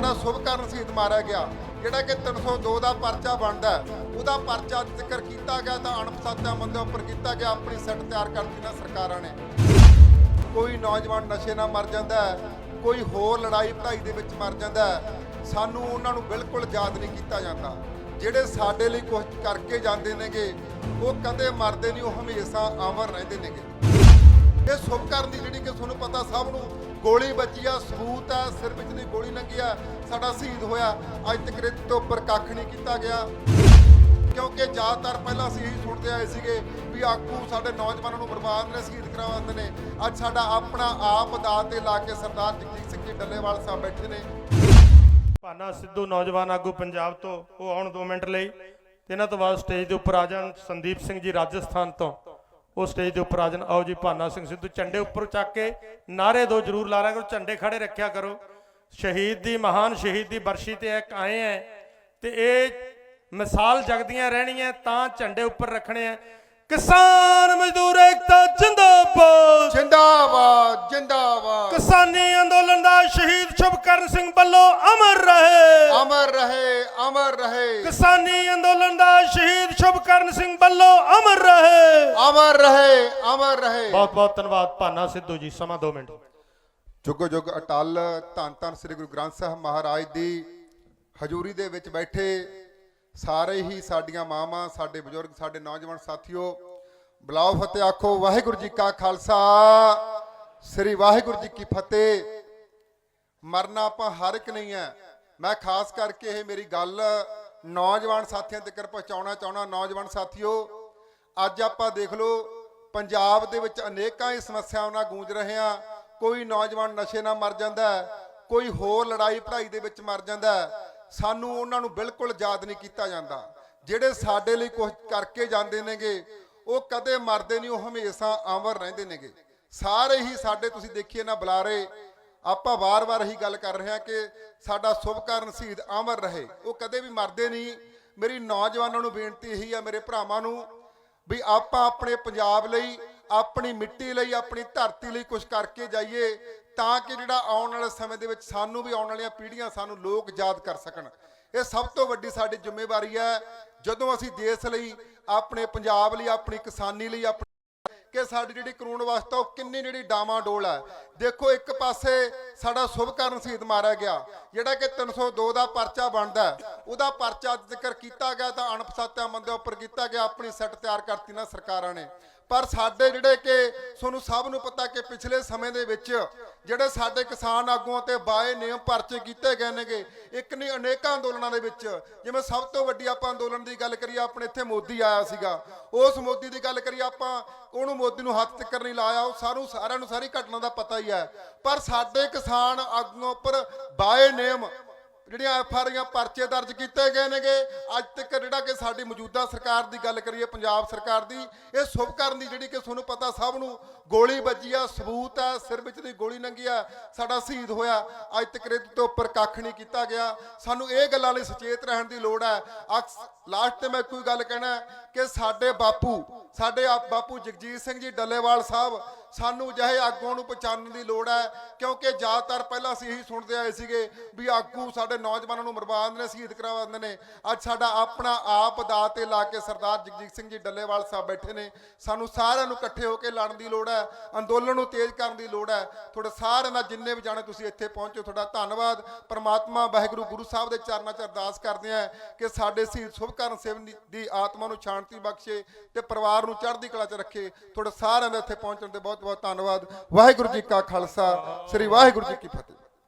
ਸਾਡਾ ਸੁਭਕਰਨ ਸ਼ਹੀਦ ਮਾਰਿਆ ਗਿਆ, ਜਿਹੜਾ ਕਿ 302 ਦਾ ਪਰਚਾ ਬਣਦਾ ਉਹਦਾ ਪਰਚਾ ਜ਼ਿਕਰ ਕੀਤਾ ਗਿਆ ਤਾਂ ਅਣਪਛਾਤਿਆਂ ਬੰਦਿਆਂ ਉੱਪਰ ਕੀਤਾ ਗਿਆ, ਆਪਣੀ ਸੈੱਟ ਤਿਆਰ ਕਰਤੀ ਨਾ ਸਰਕਾਰਾਂ ਨੇ। ਕੋਈ ਨੌਜਵਾਨ ਨਸ਼ੇ ਨਾਲ ਮਰ ਜਾਂਦਾ ਕੋਈ ਹੋਰ ਲੜਾਈ ਪੜਾਈ ਦੇ ਵਿੱਚ ਮਰ ਜਾਂਦਾ ਸਾਨੂੰ ਉਹਨਾਂ ਨੂੰ ਬਿਲਕੁਲ ਯਾਦ ਨਹੀਂ ਕੀਤਾ ਜਾਂਦਾ। ਜਿਹੜੇ ਸਾਡੇ ਲਈ ਕੁਝ ਕਰਕੇ ਜਾਂਦੇ ਨੇਗੇ, ਉਹ ਕਦੇ ਮਰਦੇ ਨਹੀਂ, ਉਹ ਹਮੇਸ਼ਾ ਆਵਰ ਰਹਿੰਦੇ ਨੇਗੇ। ਇਹ ਸੁਭ ਕਰਨ ਦੀ ਜਿਹੜੀ ਕਿ ਤੁਹਾਨੂੰ ਪਤਾ ਸਭ ਨੂੰ ਗੋਲੀ ਵੱਜੀ ਆ, ਸਬੂਤ ਆ, ਸਿਰ ਵਿੱਚ ਦੀ ਗੋਲੀ ਲੰਗੀ ਆ, ਸਾਡਾ ਸ਼ਹੀਦ ਹੋਇਆ। ਅੱਜ ਤੱਕ ਇਹਦੇ ਤੋਂ ਉੱਪਰ ਕੱਖ ਨਹੀਂ ਕੀਤਾ ਗਿਆ। ਕਿਉਂਕਿ ਜ਼ਿਆਦਾਤਰ ਪਹਿਲਾਂ ਅਸੀਂ ਇਹੀ ਸੁਣਦੇ ਆਏ ਸੀਗੇ ਵੀ ਆਗੂ ਸਾਡੇ ਨੌਜਵਾਨਾਂ ਨੂੰ ਬਰਬਾਦ ਨੇ, ਸ਼ਹੀਦ ਕਰਵਾਉਂਦੇ ਨੇ। ਅੱਜ ਸਾਡਾ ਆਪਣਾ ਆਪ ਦਾ ਤੇ ਲਾ ਕੇ ਸਰਦਾਰ ਜਗਜੀਤ ਸਿੰਘ ਜੀ ਡੱਲੇਵਾਲ ਸਾਹਿਬ ਬੈਠੇ ਨੇ। ਭਾਨਾ ਸਿੱਧੂ ਨੌਜਵਾਨ ਆਗੂ ਪੰਜਾਬ ਤੋਂ, ਉਹ ਆਉਣ 2 ਮਿੰਟ ਲਈ। ਤੇ ਇਹਨਾਂ ਤੋਂ ਬਾਅਦ ਸਟੇਜ ਦੇ ਉੱਪਰ ਆ ਜਾਣ ਸੰਦੀਪ ਸਿੰਘ ਜੀ ਰਾਜਸਥਾਨ ਤੋਂ। ਉਹ ਸਟੇਜ ਦੇ ਉੱਪਰ ਆ ਜਾਣ। ਆਓ ਜੀ ਭਾਨਾ ਸਿੰਘ ਸਿੱਧੂ ਝੰਡੇ ਉੱਪਰ ਚੱਕ ਕੇ ਨਾਰੇ ਦੋ ਜ਼ਰੂਰ ਲਾ ਰਿਆ ਕਰੋ ਝੰਡੇ ਖੜੇ ਰੱਖਿਆ ਕਰੋ। ਸ਼ਹੀਦ ਦੀ ਮਹਾਨ ਸ਼ਹੀਦ ਦੀ ਬਰਸ਼ੀ ਤੇ ਇੱਕ ਆਏ ਐ ਤੇ ਇਹ ਮਿਸਾਲ ਜਗਦੀਆਂ ਰਹਿਣੀਆਂ ਤਾਂ ਝੰਡੇ ਉੱਪਰ ਰੱਖਣੇ ਆ ਕਿਸਾਨ ਮਜ਼ਦੂਰ ਜਿੰਦਾਬਾਦ। ਜਿੰਦਾਬਾਦ ਜਿੰਦਾਬਾਦ। ਕਿਸਾਨੀ ਅੰਦੋਲਨ ਅਮਰ ਰਹੇ ਅਮਰ ਰਹੇ। ਕਿਸਾਨੀ ਅੰਦੋਲਨ ਦਾ ਸ਼ਹੀਦ ਸ਼ੁਭਕਰਨ ਸਿੰਘ ਵੱਲੋਂ ਅਮਰ ਰਹੇ। ਅਮਰ ਰਹੇ ਅਮਰ ਰਹੇ। ਬਹੁਤ ਬਹੁਤ ਧੰਨਵਾਦ ਭਾਨਾ ਸਿੱਧੂ ਜੀ ਸਮਾਂ 2 ਮਿੰਟ। ਜੁਗੋ ਜੁਗ ਅਟਲ ਧੰਨ ਧੰਨ ਸ੍ਰੀ ਗੁਰੂ ਗ੍ਰੰਥ ਸਾਹਿਬ ਮਹਾਰਾਜ ਦੀ ਹਜ਼ੂਰੀ ਦੇ ਵਿੱਚ ਬੈਠੇ ਸਾਰੇ ਹੀ ਸਾਡੀਆਂ ਮਾਵਾਂ ਸਾਡੇ ਬਜ਼ੁਰਗ ਸਾਡੇ ਨੌਜਵਾਨ ਸਾਥੀਓ ਬੁਲਾਓ ਫਤਿਹ ਆਖੋ ਵਾਹਿਗੁਰੂ ਜੀ ਕਾ ਖਾਲਸਾ ਸ੍ਰੀ ਵਾਹਿਗੁਰੂ ਜੀ ਕੀ ਫਤਿਹ। ਮਰਨਾ ਆਪਾਂ ਹਰ ਇੱਕ ਨਹੀਂ ਹੈ। ਮੈਂ ਖਾਸ ਕਰਕੇ ਇਹ ਮੇਰੀ ਗੱਲ ਨੌਜਵਾਨ ਸਾਥੀਆਂ ਤੱਕ ਪਹੁੰਚਾਉਣਾ ਚਾਹਣਾ ਨੌਜਵਾਨ ਸਾਥੀਓ, ਅੱਜ ਆਪਾਂ ਦੇਖ ਲਓ, ਪੰਜਾਬ ਦੇ ਵਿੱਚ ਅਨੇਕਾਂ ਹੀ ਸਮੱਸਿਆਵਾਂ ਨਾਲ ਗੂੰਜ ਰਹੇ ਆ। ਕੋਈ ਨੌਜਵਾਨ ਨਸ਼ੇ ਨਾਲ ਮਰ ਜਾਂਦਾ ਕੋਈ ਹੋਰ ਲੜਾਈ ਪੜਾਈ ਦੇ ਵਿੱਚ ਮਰ ਜਾਂਦਾ ਸਾਨੂੰ ਉਹਨਾਂ ਨੂੰ ਬਿਲਕੁਲ ਯਾਦ ਨਹੀਂ ਕੀਤਾ ਜਾਂਦਾ। ਜਿਹੜੇ ਸਾਡੇ ਲਈ ਕੁਝ ਕਰਕੇ ਜਾਂਦੇ ਨੇਗੇ, ਉਹ ਕਦੇ ਮਰਦੇ ਨਹੀਂ, ਉਹ ਹਮੇਸ਼ਾ ਅਮਰ ਰਹਿੰਦੇ ਨੇਗੇ। ਸਾਰੇ ਹੀ ਸਾਡੇ, ਤੁਸੀਂ ਦੇਖੀਏ ਨਾ ਬੁਲਾਰੇ ਆਪਾਂ ਵਾਰ-ਵਾਰ ਇਹੀ ਗੱਲ ਕਰ ਰਹੇ ਹਾਂ ਕਿ ਸਾਡਾ ਸੁਭਕਰਨ ਸ਼ਹੀਦ ਅਮਰ ਰਹੇ। ਉਹ ਕਦੇ ਵੀ ਮਰਦੇ ਨਹੀਂ। ਮੇਰੀ ਨੌਜਵਾਨਾਂ ਨੂੰ ਬੇਨਤੀ ਇਹੀ ਆ, ਮੇਰੇ ਭਰਾਵਾਂ ਨੂੰ, ਵੀ ਆਪਾਂ ਆਪਣੇ ਪੰਜਾਬ ਲਈ, ਆਪਣੀ ਮਿੱਟੀ ਲਈ, ਆਪਣੀ ਧਰਤੀ ਲਈ ਕੁਝ ਕਰਕੇ ਜਾਈਏ ਤਾਂ ਕਿ ਜਿਹੜਾ ਆਉਣ ਵਾਲੇ ਸਮੇਂ ਦੇ ਵਿੱਚ ਸਾਨੂੰ ਵੀ ਆਉਣ ਵਾਲੀਆਂ ਪੀੜ੍ਹੀਆਂ ਸਾਨੂੰ ਲੋਕ ਯਾਦ ਕਰ ਸਕਣ। ਇਹ ਸਭ ਤੋਂ ਵੱਡੀ ਸਾਡੀ ਜ਼ਿੰਮੇਵਾਰੀ ਹੈ। ਜਦੋਂ ਅਸੀਂ ਦੇਸ਼ ਲਈ, ਆਪਣੇ ਪੰਜਾਬ ਲਈ, ਆਪਣੀ ਕਿਸਾਨੀ ਲਈ ਆਪਣੀ ਕਿ ਸਾਡੀ ਜਿਹੜੀ ਕਾਨੂੰਨ ਵਿਵਸਥਾ, ਉਹ ਕਿੰਨੀ ਜਿਹੜੀ ਡਾਮਾਡੋਲ ਹੈ। ਦੇਖੋ, ਇੱਕ ਪਾਸੇ ਸਾਡਾ ਸੁਭਕਰਨ ਸ਼ਹੀਦ ਮਾਰਿਆ ਗਿਆ, ਜਿਹੜਾ ਕਿ 302 ਦਾ ਪਰਚਾ ਬਣਦਾ ਉਹਦਾ ਪਰਚਾ ਜ਼ਿਕਰ ਕੀਤਾ ਗਿਆ ਤਾਂ ਅਣਪਛਾਤਿਆਂ ਬੰਦਿਆਂ ਉੱਪਰ ਕੀਤਾ ਗਿਆ, ਆਪਣੀ ਸੈੱਟ ਤਿਆਰ ਕਰਤੀ ਨਾ ਸਰਕਾਰਾਂ ਨੇ। ਪਰ ਸਾਡੇ ਜਿਹੜੇ ਕਿ, ਤੁਹਾਨੂੰ ਸਭ ਨੂੰ ਪਤਾ ਕਿ ਪਿਛਲੇ ਸਮੇਂ ਦੇ ਵਿੱਚ ਜਿਹੜੇ ਸਾਡੇ ਕਿਸਾਨ ਆਗੂਆਂ ਤੇ ਬਾਏ ਨਿਯਮ ਪਰਚੇ ਕੀਤੇ ਗਏ ਨੇਗੇ, ਇੱਕ ਨਹੀਂ, ਅਨੇਕਾਂ ਅੰਦੋਲਨਾਂ ਦੇ ਵਿੱਚ। ਜਿਵੇਂ ਸਭ ਤੋਂ ਵੱਡੀ ਆਪਾਂ ਅੰਦੋਲਨ ਦੀ ਗੱਲ ਕਰੀਏ, ਆਪਣੇ ਇੱਥੇ ਮੋਦੀ ਆਇਆ ਸੀਗਾ। ਉਸ ਮੋਦੀ ਦੀ ਗੱਲ ਕਰੀਏ, ਆਪਾਂ ਉਹਨੂੰ ਮੋਦੀ ਨੂੰ ਹੱਥ ਤੱਕ ਨਹੀਂ ਲਾਇਆ, ਉਹ ਸਾਰੂ ਸਾਰਿਆਂ ਨੂੰ ਸਾਰੀ ਘਟਨਾ ਦਾ ਪਤਾ ਹੀ ਹੈ। ਪਰ ਸਾਡੇ ਕਿਸਾਨ ਆਗੂਆਂ ਉੱਪਰ ਬਾਏ ਨਿਯਮ ਜਿਹੜੀਆਂ ਐਫ ਆਰ ਆਈਆਂ ਪਰਚੇ ਦਰਜ ਕੀਤੇ ਗਏ ਨੇਗੇ, ਅੱਜ ਤੱਕ ਜਿਹੜਾ ਕਿ ਸਾਡੀ ਮੌਜੂਦਾ ਸਰਕਾਰ ਦੀ ਗੱਲ ਕਰੀਏ, ਪੰਜਾਬ ਸਰਕਾਰ ਦੀ, ਇਹ ਸ਼ੁਭ ਕਰਨ ਦੀ ਜਿਹੜੀ ਕਿ ਤੁਹਾਨੂੰ ਪਤਾ ਸਭ ਨੂੰ ਗੋਲੀ ਵੱਜੀ ਆ, ਸਬੂਤ ਆ, ਸਿਰ ਵਿੱਚ ਦੀ ਗੋਲੀ ਨੰਗੀ ਆ, ਸਾਡਾ ਸ਼ਹੀਦ ਹੋਇਆ। ਅੱਜ ਤੱਕ ਇਹਦੇ ਤੋਂ ਉੱਪਰ ਕੱਖ ਨਹੀਂ ਕੀਤਾ ਗਿਆ। ਸਾਨੂੰ ਇਹ ਗੱਲਾਂ ਲਈ ਸੁਚੇਤ ਰਹਿਣ ਦੀ ਲੋੜ ਹੈ ਲਾਸਟ ਤੇ ਮੈਂ ਕੋਈ ਗੱਲ ਕਹਿਣਾ ਕਿ ਸਾਡੇ ਬਾਪੂ ਸਾਡੇ ਬਾਪੂ ਜਗਜੀਤ ਸਿੰਘ ਜੀ, ਡੱਲੇਵਾਲ ਸਾਹਿਬ ਸਾਨੂੰ ਜਿਹੇ ਆਗੂਆਂ ਨੂੰ ਪਛਾਣਨ ਦੀ ਲੋੜ ਹੈ, ਕਿਉਂਕਿ ਜ਼ਿਆਦਾਤਰ ਪਹਿਲਾਂ ਅਸੀਂ ਇਹੀ ਸੁਣਦੇ ਆਏ ਸੀਗੇ ਵੀ ਆਗੂ ਸਾਡੇ ਨੌਜਵਾਨਾਂ ਨੂੰ ਬਰਬਾਦ ਨੇ, ਸ਼ਹੀਦ ਕਰਵਾਉਂਦੇ ਨੇ। ਅੱਜ ਸਾਡਾ ਆਪਣਾ ਆਪ ਦਾ ਤੇ ਲਾ ਕੇ ਸਰਦਾਰ ਜਗਜੀਤ ਸਿੰਘ ਜੀ ਡੱਲੇਵਾਲ ਸਾਹਿਬ ਬੈਠੇ ਨੇ। ਸਾਨੂੰ ਸਾਰਿਆਂ ਨੂੰ ਇਕੱਠੇ ਹੋ ਕੇ ਲੜਨ ਦੀ ਲੋੜ ਹੈ, ਅੰਦੋਲਨ ਨੂੰ ਤੇਜ਼ ਕਰਨ ਦੀ ਲੋੜ ਹੈ। ਤੁਹਾਡੇ ਸਾਰਿਆਂ ਦਾ ਜਿੰਨੇ ਵੀ ਜਾਣੇ ਤੁਸੀਂ ਇੱਥੇ ਪਹੁੰਚੋ, ਤੁਹਾਡਾ ਧੰਨਵਾਦ। ਪਰਮਾਤਮਾ ਵਾਹਿਗੁਰੂ ਗੁਰੂ ਸਾਹਿਬ ਦੇ ਚਰਨਾਂ 'ਚ ਅਰਦਾਸ ਕਰਦੇ ਆ ਕਿ ਸਾਡੇ ਸ਼ਹੀਦ ਸੁਭਕਰਨ ਸਿੰਘ ਦੀ- ਆਤਮਾ ਨੂੰ ਸ਼ਾਂਤੀ ਬਖਸ਼ੇ ਤੇ ਪਰਿਵਾਰ ਨੂੰ ਚੜ੍ਹਦੀ ਕਲਾ 'ਚ ਰੱਖੇ। ਤੁਹਾਡੇ ਸਾਰਿਆਂ ਦਾ ਇੱਥੇ ਪਹੁੰਚਣ ਤੇ ਬਹੁਤ ਬਹੁਤ ਧੰਨਵਾਦ। ਵਾਹਿਗੁਰੂ ਜੀ ਕਾ ਖਾਲਸਾ ਸ੍ਰੀ ਵਾਹਿਗੁਰੂ ਜੀ ਕੀ ਫਤਿਹ।